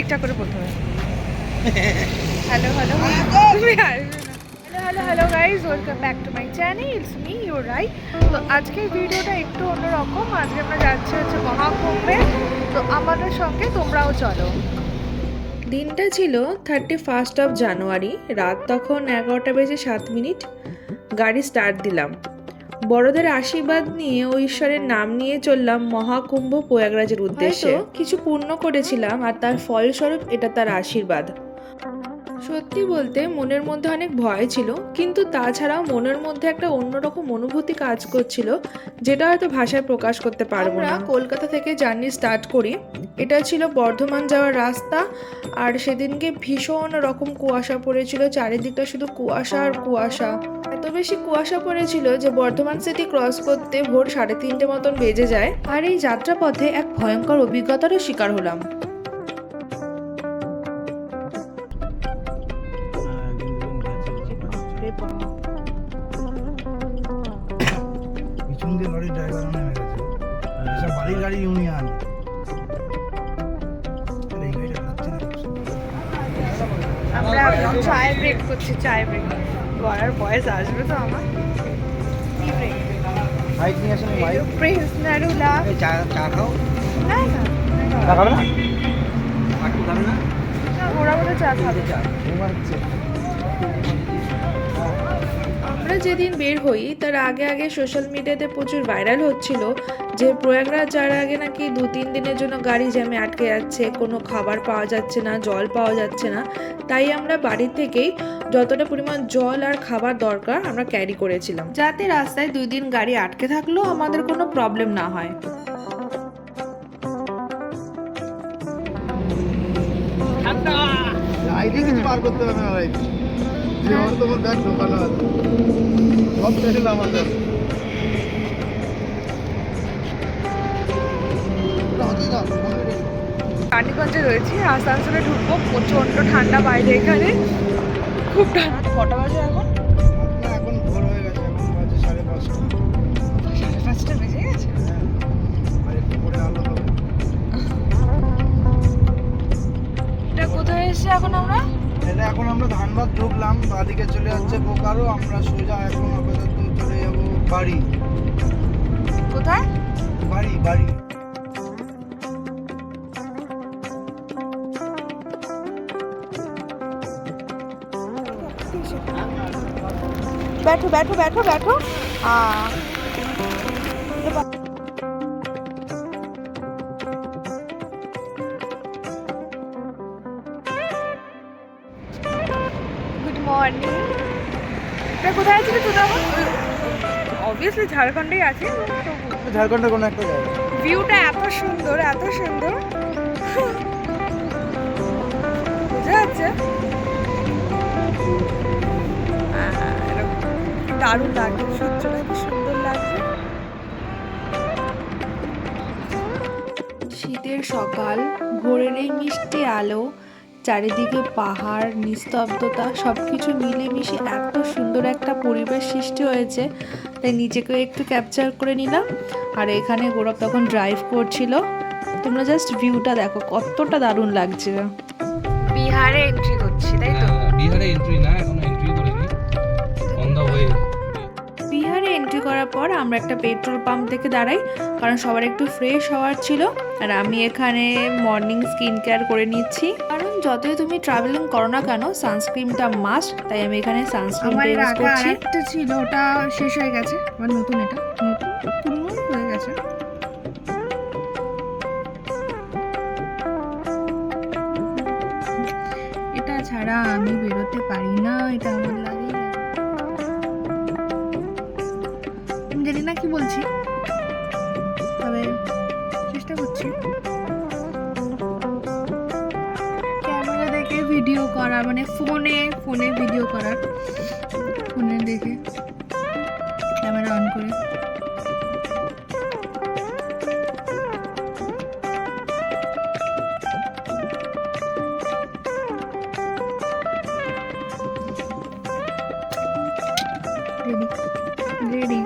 ঠিকঠাক করে বলতে হবে। হ্যালো হ্যালো তুমি hello hello hello guys welcome back to my channel it's me your Rai তো আজকের ভিডিওটা একটু অন্যরকম। আজকে আমরা যাচ্ছি হচ্ছে মহাকুম্ভে। তো আমাদের সঙ্গে তোমরাও চলো। দিনটা ছিল থার্টি ফার্স্ট অফ জানুয়ারি রাত তখন এগারোটা বেজে সাত মিনিট। গাড়ি স্টার্ট দিলাম। বড়দের আশীর্বাদ নিয়ে ও ঈশ্বরের নাম নিয়ে চললাম মহাকুম্ভ প্রয়াগরাজের উদ্দেশ্যে। কিছু পূর্ণ করেছিলাম আর তার ফলস্বরূপ এটা তার আশীর্বাদ। সত্যি বলতে মনের মধ্যে অনেক ভয় ছিল কিন্তু তাছাড়াও মনের মধ্যে একটা অন্যরকম অনুভূতি কাজ করছিল যেটা হয়তো ভাষায় প্রকাশ করতে পারব না। কলকাতা থেকে জার্নি স্টার্ট করি। এটা ছিল বর্ধমান যাওয়ার রাস্তা আর সেদিনকে ভীষণ রকম কুয়াশা পড়েছিল চারিদিকটা শুধু কুয়াশা আর কুয়াশা। এত বেশি কুয়াশা পড়েছিল যে বর্ধমান সিটি ক্রস করতে ভোর সাড়ে তিনটে মতন বেজে যায় আর এই যাত্রাপথে এক ভয়ঙ্কর অভিজ্ঞতারও শিকার হলাম। লরির ড্রাইভার নেমে গেছে এসব বাড়ির গাড়ি ইউনিয়ন। আমরা এখন চায় ব্রেক করছি চায় ব্রেক করার বয়স আসবে তো আমার। কি ব্রেক বাইক নিয়ে আসেন বাইক প্রিন্স নারুলা চা চা খাও। না না। চা খাবে না? আটটু খাবে না না, ওরা বলে চা খাবে। ঘুমাচ্ছে আমরা যেদিন বের হই তার আগে আগে সোশ্যাল মিডিয়াতে প্রচুর ভাইরাল হচ্ছিল যে প্রয়াগরাজ যাওয়ার আগে নাকি দু তিন দিনের জন্য গাড়ি জ্যামে আটকে যাচ্ছে কোনো খাবার পাওয়া যাচ্ছে না জল পাওয়া যাচ্ছে না। তাই আমরা বাড়ি থেকেই যতটা পরিমাণ জল আর খাবার দরকার আমরা ক্যারি করেছিলাম। যাতে রাস্তায় দুই দিন গাড়ি আটকে থাকলেও আমাদের কোনো প্রবলেম না হয়। আইডি কিছু বার করতে হবে আমার তোমার ব্যাগ ঢোকানো আছে। সব টেবিল আমাদের রানীগঞ্জে রয়েছি আসানসোলে ঢুকবো প্রচণ্ড ঠান্ডা বাইরে এখানে। খুব ঠান্ডা। কটা বাজে এখন? এখন ভোর হয়ে গেছে এখন বাজে সাড়ে পাঁচটা। সাড়ে পাঁচটা বেজে গেছে? আর একটু পরে আলো হবে। এটা কোথায় এসেছি এখন আমরা? এটা এখন আমরা ধানবাদ ঢুকলাম বাদিকে চলে যাচ্ছে বোকারো আমরা সোজা এখন আপাতত চলে যাব বাড়ি কোথায় বাড়ি বাড়ি बैठो बैठो बैठो बैठो हाँ অবভিয়াসলি ঝাড়খণ্ডেই আছি ঝাড়খণ্ডের কোনো একটা জায়গা। ভিউটা এত সুন্দর এত সুন্দর। বোঝা যাচ্ছে? আহ, দারুণ লাগছে সূর্যটা কি সুন্দর লাগছে। শীতের সকাল ভোরের এই মিষ্টি আলো চারিদিকে পাহাড় নিস্তব্ধতা সব কিছু মিলেমিশে এত সুন্দর একটা পরিবেশ সৃষ্টি হয়েছে। তাই নিজেকে একটু ক্যাপচার করে নিলাম। আর এখানে গৌরব তখন ড্রাইভ করছিল। তোমরা জাস্ট ভিউটা দেখো কতটা দারুণ লাগছে। বিহারে এন্ট্রি করছি তাই তো? হ্যাঁ, বিহারে এন্ট্রি না এখনও এন্ট্রি করিনি। অন দ্য ওয়ে বিহারে এন্ট্রি করার পর আমরা একটা পেট্রোল পাম্প থেকে দাঁড়াই কারণ সবার একটু ফ্রেশ হওয়ার ছিল। আর আমি এখানে মর্নিং স্কিন কেয়ার করে নিচ্ছি। কারণ যতই তুমি ট্রাভেলিং করো না কেন সানস্ক্রিনটা মাস্ট তাই আমি এখানে সানস্ক্রিন আমার ইউজ করছি। আরেকটা ছিল ওটা শেষ হয়ে গেছে আমার নতুন এটা নতুন পুরনো হয়ে গেছে। এটা ছাড়া আমি বেরোতে পারি না এটা আমার লাগে জানি না কি বলছি তবে চেষ্টা করছি। করা মানে ফোনে ফোনে ভিডিও করার। ফোনে দেখে ক্যামেরা অন করে। রেডি রেডি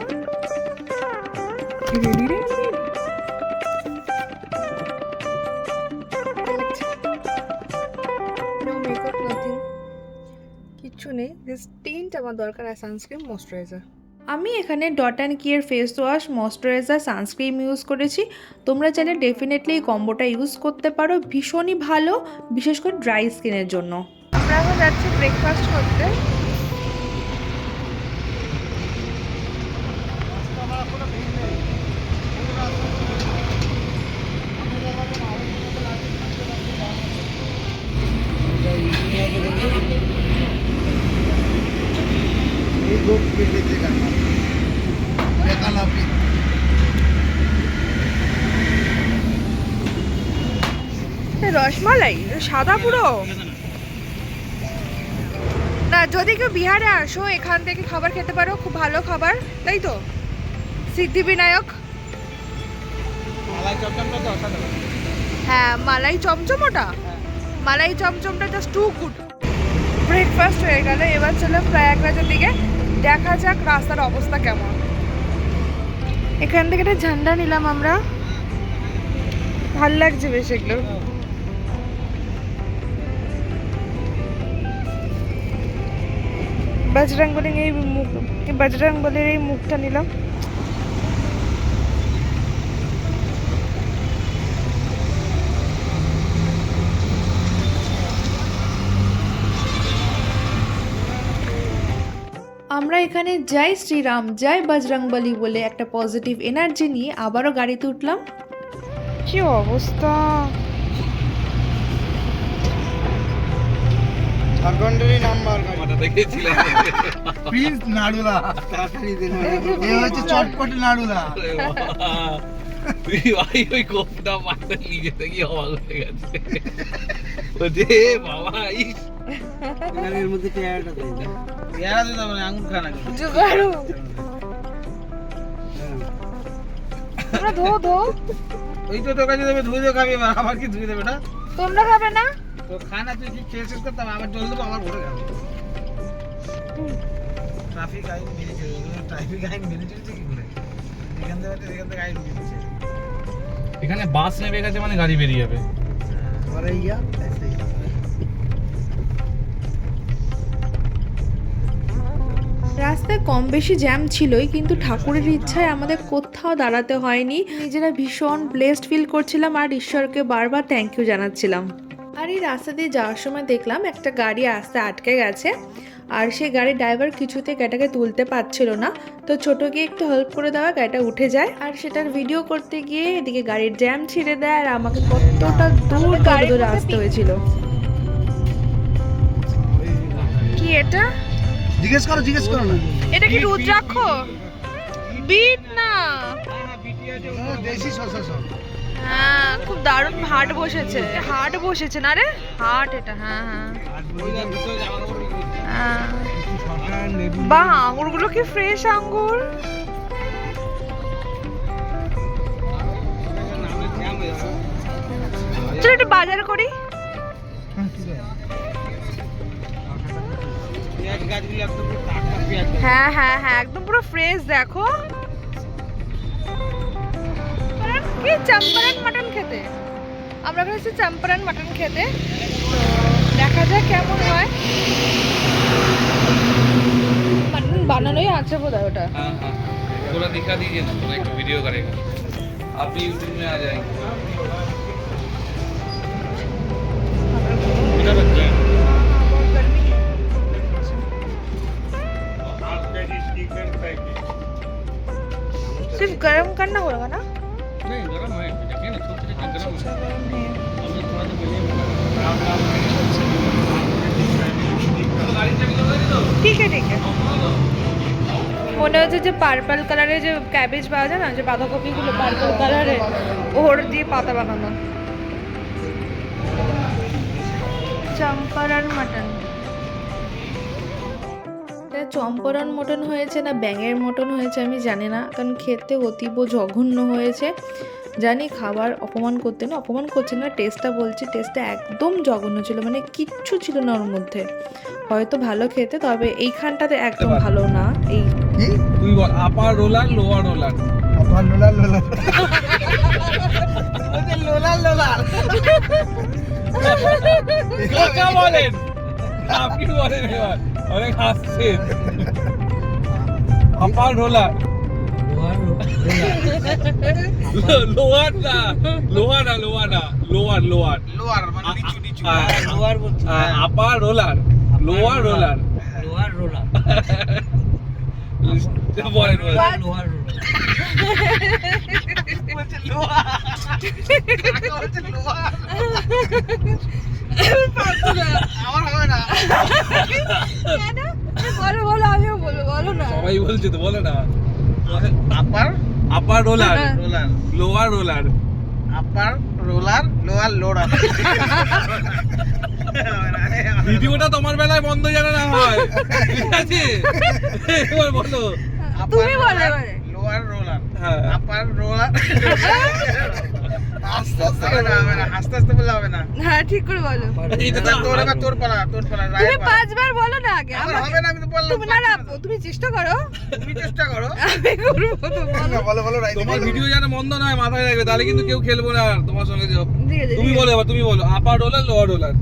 রেডি নেই জাস্ট তিনটা আমার দরকার আর সানস্ক্রিন ময়শ্চারাইজার আমি এখানে dot and key face wash moisturiser sunscreen use করেছি। তোমরা চাইলে ডেফিনেটলি এই কম্বোটা ইউজ করতে পারো। ভীষণই ভালো বিশেষ করে ড্রাই স্কিনের জন্য। আমরা এখন যাচ্ছি ব্রেকফাস্ট করতে এই গোপ পেটেছে কেন দেখান আপনি এটা রসমালাই সাদা পুরো? না যদি কেউ বিহারে আসো এখান থেকে খাবার খেতে পারো খুব ভালো খাবার তাই তো? সিদ্ধিবিনায়ক? হ্যাঁ মালাই চমচম ওটা মালাই চমচমটা জাস্ট টু গুড ব্রেকফাস্ট হয়ে গেল এবার চলো প্রয়াগরাজের দিকে। দেখা যাক রাস্তার অবস্থা কেমন। এখান থেকে একটা ঝান্ডা নিলাম আমরা। ভালো লাগছে বেশ এগুলো। বজরং বলির এই মুখ বজরং বলির এই মুখটা নিলাম। আমরা এখানে জয় শ্রীরাম জয় বজরংবলী বলে একটা পজিটিভ এনার্জি নিয়ে আবারও গাড়িতে উঠলাম। কি অবস্থা? ঝাড়খণ্ডেরই নাম্বার দেখেছিলাম প্রিন্স নাড়ুলা এ হচ্ছে চটপটে নাড়ুলা তুই ভাই ওই কোপটা মারতে নিজে থেকে অবাক হয়ে গেছে। বলছে "এ বাবা ইস। এর মধ্যে পেয়ারাটা দেয় পেয়ারা দিতে হবে আঙুর খানা জোগাড়ু। তোমরা ধো ধো ওই তো তোর কাছে দেবে ধুয়ে দিয়ে খাবি এবার কি ধুয়ে দেবে না তোমরা খাবে না? তো খানা তুই খেয়ে শেষ করতাম? আবার জল দেবো আবার ভরে ট্রাফিক আইন মেনে ট্রাফিক আইন মেনে চলছে কি করে? এখান থেকে এখান থেকে আইন এখানে বাস গেছে মানে গাড়ি বেরিয়ে যাবে। হ্যাঁ, রাস্তায় কম বেশি জ্যাম ছিলই কিন্তু ঠাকুরের ইচ্ছায় আমাদের কোথাও দাঁড়াতে হয়নি। নিজেরা ভীষণ ব্লেসড ফিল করছিলাম আর ঈশ্বরকে বারবার থ্যাংক ইউ জানাচ্ছিলাম। আর এই রাস্তা দিয়ে যাওয়ার সময় দেখলাম একটা গাড়ি আসতে আটকে গেছে আর সেই গাড়ির ড্রাইভার কিছুতে গাড়িটাকে তুলতে পারছিল না। তো ছোট গিয়ে একটু হেল্প করে দেওয়া গাড়িটা উঠে যায় আর সেটার ভিডিও করতে গিয়ে এদিকে গাড়ির জ্যাম ছিঁড়ে দেয় আর আমাকে কতটা দূর গাড়ি ধরে আসতে হয়েছিল। কি এটা? জিজ্ঞেস করো জিজ্ঞেস করো না। এটা কি রুদ্রাক্ষ? বিট না। দেশি সব। হ্যাঁ খুব দারুণ হাট বসেছে। হাট বসেছে না রে? হাট এটা হ্যাঁ হ্যাঁ। হ্যাঁ বাহ আঙ্গুরগুলো কি ফ্রেশ আঙ্গুর চলো একটু বাজার করি। হ্যাঁ হ্যাঁ হ্যাঁ একদম পুরো ফ্রেশ দেখো। কি চম্পারন মাটন খেতে আমরা এসেছি চম্পারন মাটন খেতে তো দেখা যাক কেমন হয় মাটন বানানোই আছে বোধ হয় ওটা हाँ हाँ थोड़ा दिखा दीजिए ना थोड़ा एक वीडियो करेगा आप भी यूट्यूब में आ जाएंगे মনে হচ্ছে যে পার্পল কালারের যে ক্যাবেজ পাওয়া যায় না যে বাঁধাকপিগুলো পার্পল কালারের ওর দিয়ে পাতা বানানো। চম্পারন মাটন। এটা চম্পরন মটন হয়েছে না ব্যাঙের মটন হয়েছে আমি জানি না কারণ খেতে অতীব জঘন্য হয়েছে। জানি খাবার অপমান করতে না অপমান করছে না টেস্টটা বলছি টেস্টটা একদম জঘন্য ছিল মানে কিচ্ছু ছিল না ওর মধ্যে। হয়তো ভালো খেতে তবে এইখানটাতে একদম ভালো না এই কি? তুই বল আপার রোলার লোয়ার রোলার আবার লোলা লোলা লোলা লোলা কথা বলেন। আপনি বলেন এবার। অনেক হাসছে। আপার রোলার লোয়ার না লোহার না লোহার না লোয়ার লোয়ার লোয়ার মানে নিচু নিচু। Lower upper roller lower roller লোহার রোলার আমার হবে না বলো না সবাই বলছে তো বলো না upper upper roller. Roller lower roller upper roller lower loader ভিডিওটা তোমার বেলায় বন্ধ যেন না হয়। ঠিক আছে? এবার বলো। তুমি বলো লোয়ার রোলার হ্যাঁ। আপার রোলার আস্তে আস্তে হবে না হবে আস্তে আস্তে বললে হবে না। হ্যাঁ ঠিক করে বলো। তোর এবার তোর পালা তোর পালা তুমি পাঁচবার বলো না আগে আমার হবে না আমি তো বললাম তুমি না না তুমি চেষ্টা করো। তুমি চেষ্টা করো। আমি করব তো বলো। বলো বলো রাইট তোমার ভিডিও যেন বন্ধ না হয় মাথায় রাখবে তাহলে কিন্তু কেউ খেলব না আর তোমার সঙ্গে যে- তুমি বলো এবার তুমি বলো upper roller lower roller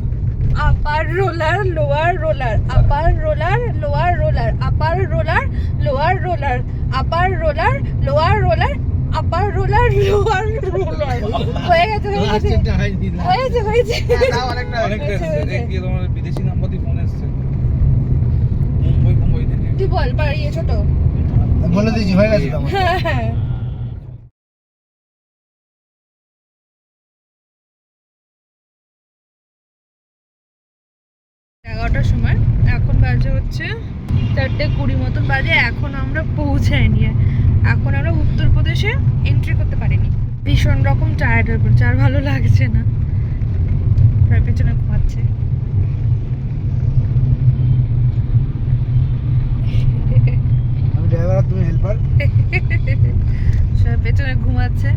upper roller lower roller upper roller lower roller upper roller lower roller upper roller lower roller upper roller lower roller হয়ে গেছে হয়ে গেছে। হয়েছে। হয়েছে। হয়েছে, বিদেশি নাম্বার দিয়ে ফোন এসছে। মুম্বাই মুম্বাই থেকে। তুই বল বাড়িয়ে ছোট। বলে দিয়েছি হয়ে গেছে তোমার হ্যাঁ। হ্যাঁ সময়। এখন বাজে হচ্ছে চারটে কুড়ি মতন বাজে এখন আমরা পৌঁছাইনি এখন আমরা উত্তরপ্রদেশে এন্ট্রি করতে পারিনি। ভীষণ রকম টায়ার্ড হয়ে পড়ছে আর ভালো লাগছে না। তার পেছনে ঘুমাচ্ছে। ড্রাইভার তুমি হেল্পার সব পেছনে ঘুমাচ্ছে।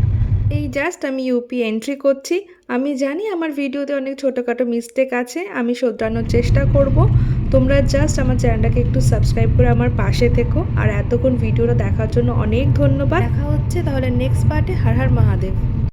এই জাস্ট আমি ইউপি এন্ট্রি করছি। আমি জানি আমার ভিডিওতে অনেক ছোটোখাটো মিস্টেক আছে, আমি শোধরানোর চেষ্টা করব। তোমরা জাস্ট আমার চ্যানেলটাকে একটু সাবস্ক্রাইব করে আমার পাশে থেকো। আর এতক্ষণ ভিডিওটা দেখার জন্য অনেক ধন্যবাদ। দেখা হচ্ছে তাহলে নেক্সট পার্টে হার হার মহাদেব।